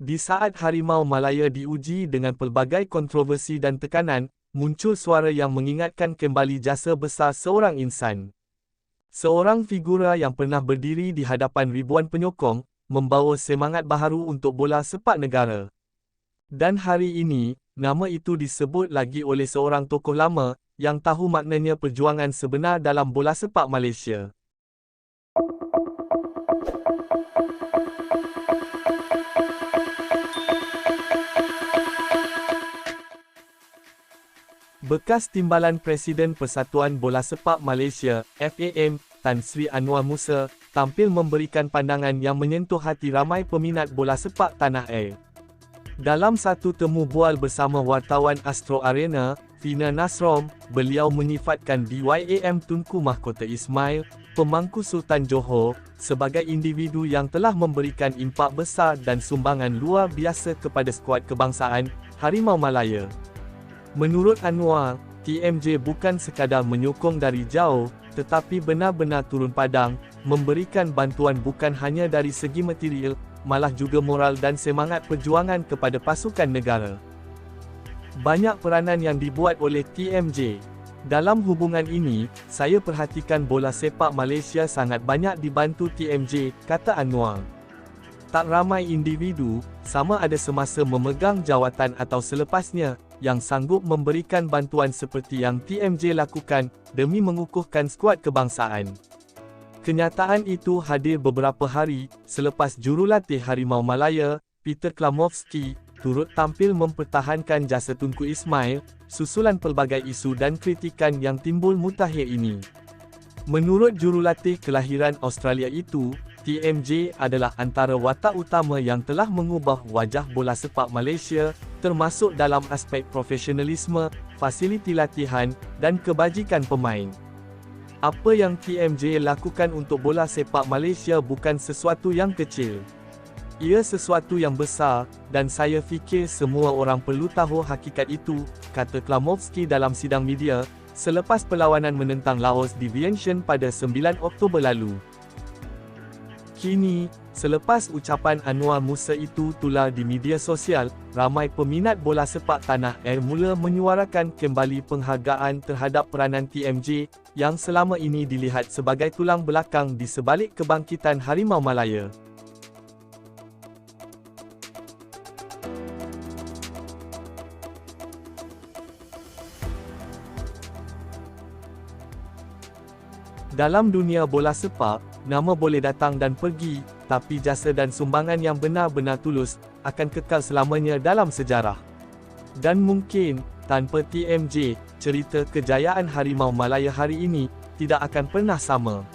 Di saat Harimau Malaya diuji dengan pelbagai kontroversi dan tekanan, muncul suara yang mengingatkan kembali jasa besar seorang insan. Seorang figura yang pernah berdiri di hadapan ribuan penyokong, membawa semangat baharu untuk bola sepak negara. Dan hari ini, nama itu disebut lagi oleh seorang tokoh lama, yang tahu maknanya perjuangan sebenar dalam bola sepak Malaysia. Bekas Timbalan Presiden Persatuan Bola Sepak Malaysia, FAM, Tan Sri Anwar Musa, tampil memberikan pandangan yang menyentuh hati ramai peminat bola sepak tanah air. Dalam satu temu bual bersama wartawan Astro Arena, Fina Nasrom, beliau menyifatkan DYAM Tunku Mahkota Ismail, pemangku Sultan Johor, sebagai individu yang telah memberikan impak besar dan sumbangan luar biasa kepada skuad kebangsaan, Harimau Malaya. Menurut Anwar, TMJ bukan sekadar menyokong dari jauh, tetapi benar-benar turun padang, memberikan bantuan bukan hanya dari segi material, malah juga moral dan semangat perjuangan kepada pasukan negara. Banyak peranan yang dibuat oleh TMJ. Dalam hubungan ini, saya perhatikan bola sepak Malaysia sangat banyak dibantu TMJ, kata Anwar. Tak ramai individu, sama ada semasa memegang jawatan atau selepasnya, yang sanggup memberikan bantuan seperti yang TMJ lakukan demi mengukuhkan skuad kebangsaan. Kenyataan itu hadir beberapa hari selepas jurulatih Harimau Malaya, Peter Klamovski, turut tampil mempertahankan jasa Tunku Ismail, susulan pelbagai isu dan kritikan yang timbul mutakhir ini. Menurut jurulatih kelahiran Australia itu, TMJ adalah antara watak utama yang telah mengubah wajah bola sepak Malaysia, termasuk dalam aspek profesionalisme, fasiliti latihan, dan kebajikan pemain. Apa yang TMJ lakukan untuk bola sepak Malaysia bukan sesuatu yang kecil. Ia sesuatu yang besar, dan saya fikir semua orang perlu tahu hakikat itu, kata Klamovski dalam sidang media, selepas perlawanan menentang Laos di Vientiane pada 9 Oktober lalu. Kini, selepas ucapan Anwar Musa itu tular di media sosial, ramai peminat bola sepak tanah air mula menyuarakan kembali penghargaan terhadap peranan TMJ yang selama ini dilihat sebagai tulang belakang di sebalik kebangkitan Harimau Malaya. Dalam dunia bola sepak, nama boleh datang dan pergi, tapi jasa dan sumbangan yang benar-benar tulus, akan kekal selamanya dalam sejarah. Dan mungkin, tanpa TMJ, cerita kejayaan Harimau Malaya hari ini, tidak akan pernah sama.